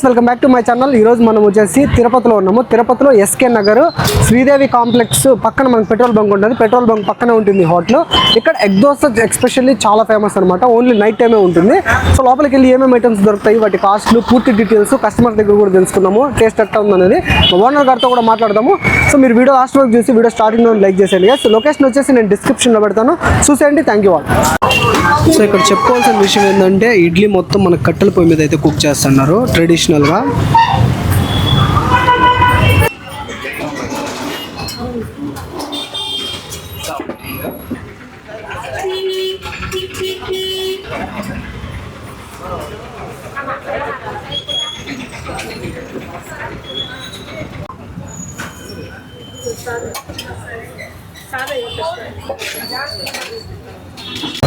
Guys welcome back to my channel ఈ రోజు మనం వచ్చేసి తిరుపతిలో ఉన్నాము. తిరుపతిలో ఎస్కే నగర్ శ్రీదేవి కాంప్లెక్స్ పక్కన మనకు పెట్రోల్ బంక్ ఉంటుంది. పెట్రోల్ బంక్ పక్కనే ఉంటుంది హోటల్ ఇక్కడ ఎగ్ దోశ ఎక్స్పెషల్లీ చాలా ఫేమస్ అనమాట ఓన్లీ నైట్ టైమే ఉంటుంది. సో లోపలికి వెళ్ళి ఏమేమి ఐటమ్స్ దొరుకుతాయి వాటి కాస్ట్లు పూర్తి డీటెయిల్స్ కస్టమర్ దగ్గర కూడా తెలుసుకున్నాము టేస్ట్ ఎట్లా ఉందనేది. ఓనర్ గారితో కూడా మాట్లాడదాము. సో మీరు వీడియో లాస్ట్ వరకు చూసి వీడియో స్టార్టింగ్లో లైక్ చేసేయండి గైస్ లొకేషన్ వచ్చేసి నేను డిస్క్రిప్షన్లో పెడతాను. చూసేయండి. థ్యాంక్ యూ ఆల్ సో ఇక్కడ చెప్పుకోవాల్సిన విషయం ఏంటంటే ఇడ్లీ మొత్తం మన కట్టెల పొయ్యి మీద అయితే కుక్ చేస్తున్నారు. ట్రెడిషనల్గా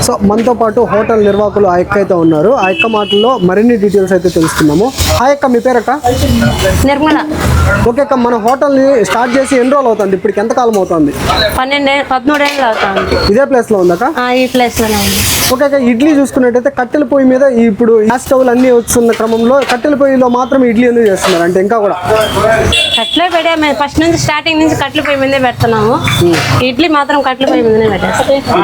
సో మనతో పాటు హోటల్ నిర్వాహకులు ఆ ఎక్క అయితే ఉన్నారు. ఆ ఎక్క మాటల్లో మరిన్ని డీటెయిల్స్ అయితే తెలుసుకుందాము. ఆ ఎక్క మీ పేరక్క? నిర్మల. ఓకే అక్క మన హోటల్ని స్టార్ట్ చేసి ఎన్ని రోజులు అవుతుంది? ఇప్పటికి ఎంత కాలం అవుతుంది? పన్నెండే పదమూడేళ్ళు అవుతుంది. ఇదే ప్లేస్లో ఉందక్క? ఆ, ఈ ప్లేస్లోనే ఉంది. ఓకే ఇడ్లీ చూసుకున్నట్టయితే కట్టెల పొయ్యి మీద ఇప్పుడు గ్యాస్ స్టవ్లు అన్నీ వస్తున్న క్రమంలో కట్టెల పొయ్యిలో మాత్రం ఇడ్లీ ఎందుకు చేస్తున్నారు. అంటే ఇంకా కూడా. పెట్టే మేము ఫస్ట్ నుంచి స్టార్టింగ్ నుంచి కట్ల పొయ్యి మీదే పెడుతున్నాము. ఇడ్లీ మాత్రం కట్ల పొయ్యి మీదనే పెట్టేస్తాం.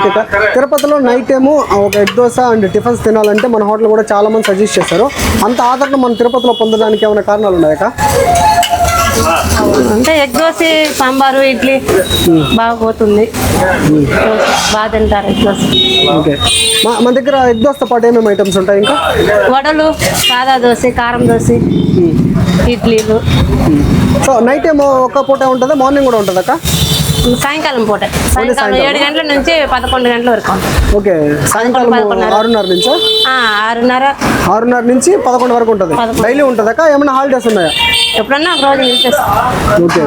తిరుపతిలో నైట్ టైము ఒక ఎగ్ దోశ అండ్ టిఫిన్స్ తినాలంటే మన హోటల్ కూడా చాలా మంది సజెస్ట్ చేశారు. అంత ఆదరణ మన తిరుపతిలో పొందడానికి ఏమైనా కారణాలు ఉన్నాయక్క అంటే ఎగ్ దోశ సాంబారు ఇడ్లీ బాగా పోతుంది. దోశ బాగా తింటారు ఎగ్ దోశ. ఓకే. మా మన దగ్గర ఎగ్ దోశతో పాటు ఏమేమి ఐటమ్స్ ఉంటాయి ఇంకా? వడలు సాదా దోశ కారం దోశ ఇడ్లీలు. సో నైట్ టైం ఒక పూట ఉంటుందా? మార్నింగ్ కూడా ఉంటుందా అక్క? సాయంకాలం పూట. సాయంకాలం ఏడు గంటల నుంచి పదకొండు గంటల వరకు ఓకే సాయంకాలం. ఆరున్నర నుంచి? ఆరున్నర. ఆరున్నర నుంచి పదకొండు వరకు ఉంటుంది. డైలీ ఉంటుంది ఏమైనా హాలిడేస్ ఉన్నాయా? ఎప్పుడన్నా ఒక రోజు ఓకే.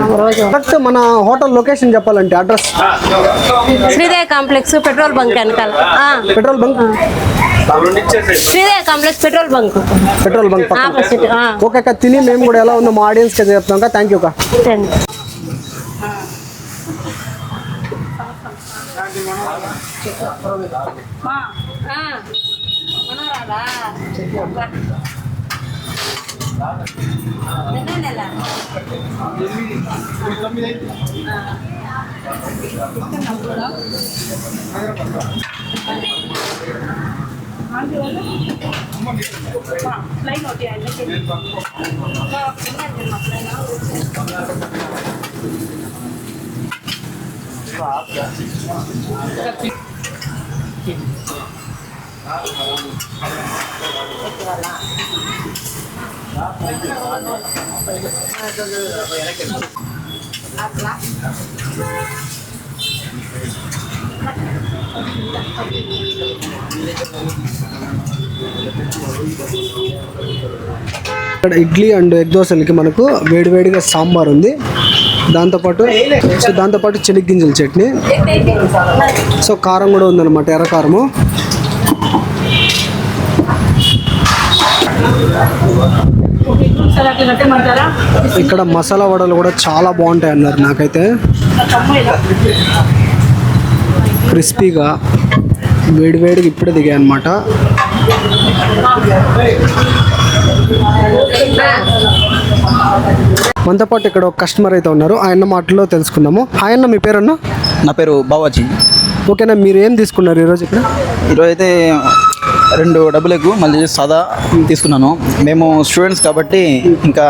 కరెక్ట్ మన హోటల్ లొకేషన్ చెప్పాలంటే address Sridevi complex petrol bunk వెనకాల. Petrol bunk? Sridevi complex petrol bunk. Petrol bunk okay అక్క తిని మేము కూడా ఎలా ఉందో మా ఆడియన్స్కి చెప్తాం అక్క. థ్యాంక్ యూ అక్క. మనరాడా ఎన్నో నెల ఫ్లైన్ ఒకటి ఆయన ఇక్కడ ఇడ్లీ అండ్ ఎగ్ దోశలకి మనకు వేడివేడిగా సాంబార్ ఉంది. దాంతోపాటు సో దాంతోపాటు చెనిగ్గింజల చట్నీ. సో కారం కూడా ఉందన్నమాట ఎర్ర కారము. ఇక్కడ మసాలా వడలు కూడా చాలా బాగుంటాయి అన్నారు నాకైతే. క్రిస్పీగా వేడివేడిగా ఇప్పుడే దిగాయి అనమాట మనతో పాటు ఇక్కడ ఒక కస్టమర్ అయితే ఉన్నారు. ఆయన మాటల్లో తెలుసుకుందాము. ఆయన మీ పేరన్నా? నా పేరు బావాజీ. ఓకేనా మీరు ఏం తీసుకున్నారు ఈరోజు ఇక్కడ? ఈరోజు అయితే రెండు డబుల్ ఎగ్ మళ్ళీ సాదా తీసుకున్నాను. మేము స్టూడెంట్స్ కాబట్టి ఇంకా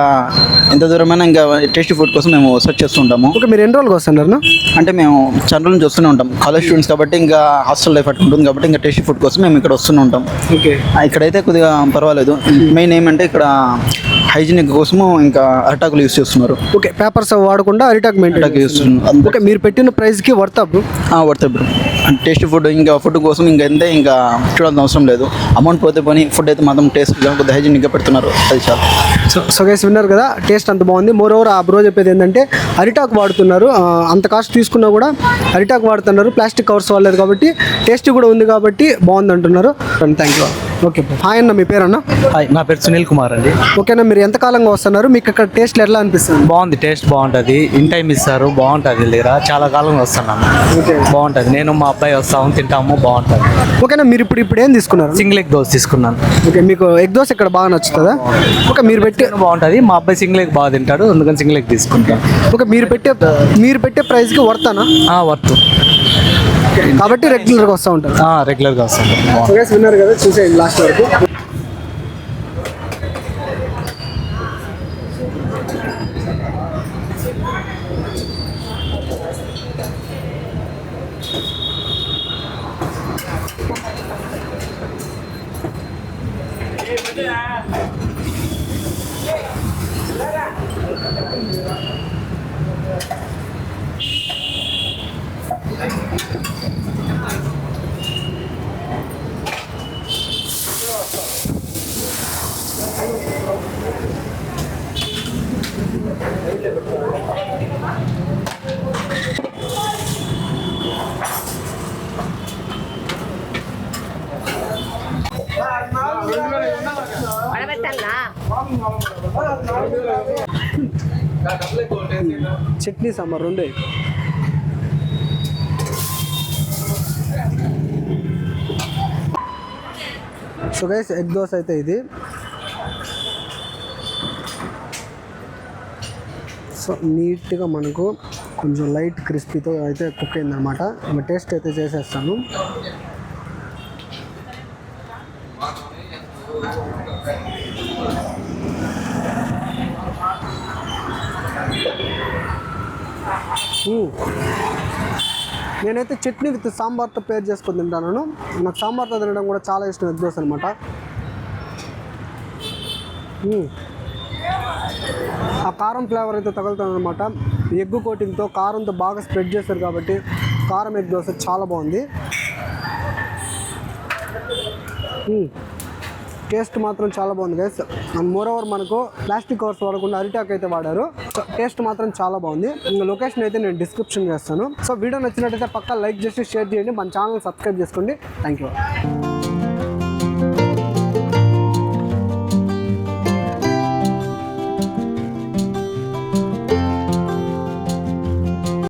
ఎంత దూరమైనా ఇంకా టేస్టీ ఫుడ్ కోసం మేము సెర్చ్ చేస్తుంటాము ఓకే మీరు ఎన్ని రోజులకు వస్తున్నారు అంటే మేము చంద్ర నుంచి వస్తూనే ఉంటాం. కాలేజ్ స్టూడెంట్స్ కాబట్టి ఇంకా హాస్టల్ లైఫ్ అట్లా ఉంటుంది కాబట్టి ఇంకా టేస్టీ ఫుడ్ కోసం మేము ఇక్కడ వస్తూనే ఉంటాం. ఓకే. ఇక్కడైతే కొద్దిగా పర్వాలేదు. మెయిన్ ఏమంటే ఇక్కడ హైజీనిక్ కోసము ఇంకా అటాకులు యూస్ చేస్తున్నారు. ఓకే పేపర్స్ వాడకుండా అరిటాక్ మెయింటైన్ చేస్తున్నారు. ఓకే మీరు పెట్టిన ప్రైస్కి worth up worth bro tasty food ఇంకా ఫుడ్ కోసం ఇంకా ఎంత ఇంకా చూడాల్సిన అవసరం లేదు. అమౌంట్ పోతే పని ఫుడ్ అయితే మాత్రం టేస్ట్ కొద్దిగా హైజీనిక్గా పెడుతున్నారు. అది చాలు. సో సో గైస్ విన్నారు కదా టేస్ట్ అంత బాగుంది. మోర్ ఓవర్ ఆ బ్రో చెప్పేది ఏంటంటే అరిటాక్ వాడుతున్నారు. అంత కాస్ట్ తీసుకున్నా కూడా అరిటాక్ వాడుతున్నారు. ప్లాస్టిక్ కవర్స్ వాడలేదు కాబట్టి టేస్ట్ కూడా ఉంది కాబట్టి బాగుంది అంటున్నారు. థ్యాంక్ యూ ఓకే హాయ్ అన్న మీ పేరన్నా? హాయ్ నా పేరు సునీల్ కుమార్ అండి. ఓకేనా మీరు ఎంత కాలంగా వస్తున్నారు? మీకు ఇక్కడ టేస్ట్ ఎట్లా అనిపిస్తుంది? బాగుంది టేస్ట్ బాగుంటుంది. ఇన్ టైం ఇస్తారు బాగుంటుంది దగ్గర చాలా కాలంగా వస్తున్నాను ఓకే. బాగుంటుంది. నేను మా అబ్బాయి వస్తాము తింటాము బాగుంటుంది. ఓకేనా మీరు ఇప్పుడు ఇప్పుడు ఏం తీసుకున్నారు? సింగిల్ ఎగ్ దోశ తీసుకున్నాను. ఓకే మీకు ఎగ్ దోశ ఇక్కడ బాగా నచ్చుతుందా? ఓకే మీరు పెట్టే బాగుంటుంది. మా అబ్బాయి సింగిల్ ఎగ్ బాగా తింటాడు అందుకని సింగిల్ ఎగ్ తీసుకుంటాను. ఓకే మీరు పెట్టే మీరు పెట్టే ప్రైస్కి వర్తానా వర్త్ కాబట్టి రెగ్యులర్గా వస్తూ ఉంటారు. రెగ్యులర్గా వస్తాను విన్నారు కదా చూసేయండి లాస్ట్ వరకు. చట్నీ సాంబార్ రెండు. సో గైస్ ఎగ్ దోశ అయితే ఇది. సో నీట్గా మనకు కొంచెం లైట్ క్రిస్పీతో అయితే కుక్ అయిందనమాట టేస్ట్ అయితే చేసేస్తాను. నేనైతే చట్నీ విత్ సాంబార్తో పేర్ చేసుకొని తింటాను. నాకు సాంబార్తో తినడం కూడా చాలా ఇష్టం ఎగ్ దోశ అనమాట ఆ కారం ఫ్లేవర్ అయితే తగులుతుంది అనమాట ఎగ్ కోటింగ్తో కారంతో బాగా స్ప్రెడ్ చేస్తారు కాబట్టి కారం ఎగ్ దోశ చాలా బాగుంది. టేస్ట్ మాత్రం చాలా బాగుంది గైస్ మోర్ ఓవర్ మనకు ప్లాస్టిక్ కవర్స్ వాడకుండా అరిటాక్ అయితే వాడారు. సో టేస్ట్ మాత్రం చాలా బాగుంది. లొకేషన్ అయితే నేను డిస్క్రిప్షన్ చేస్తాను. సో వీడియో నచ్చినట్టయితే పక్క లైక్ చేసి షేర్ చేయండి. మన ఛానల్ సబ్స్క్రైబ్ చేసుకోండి. Thank you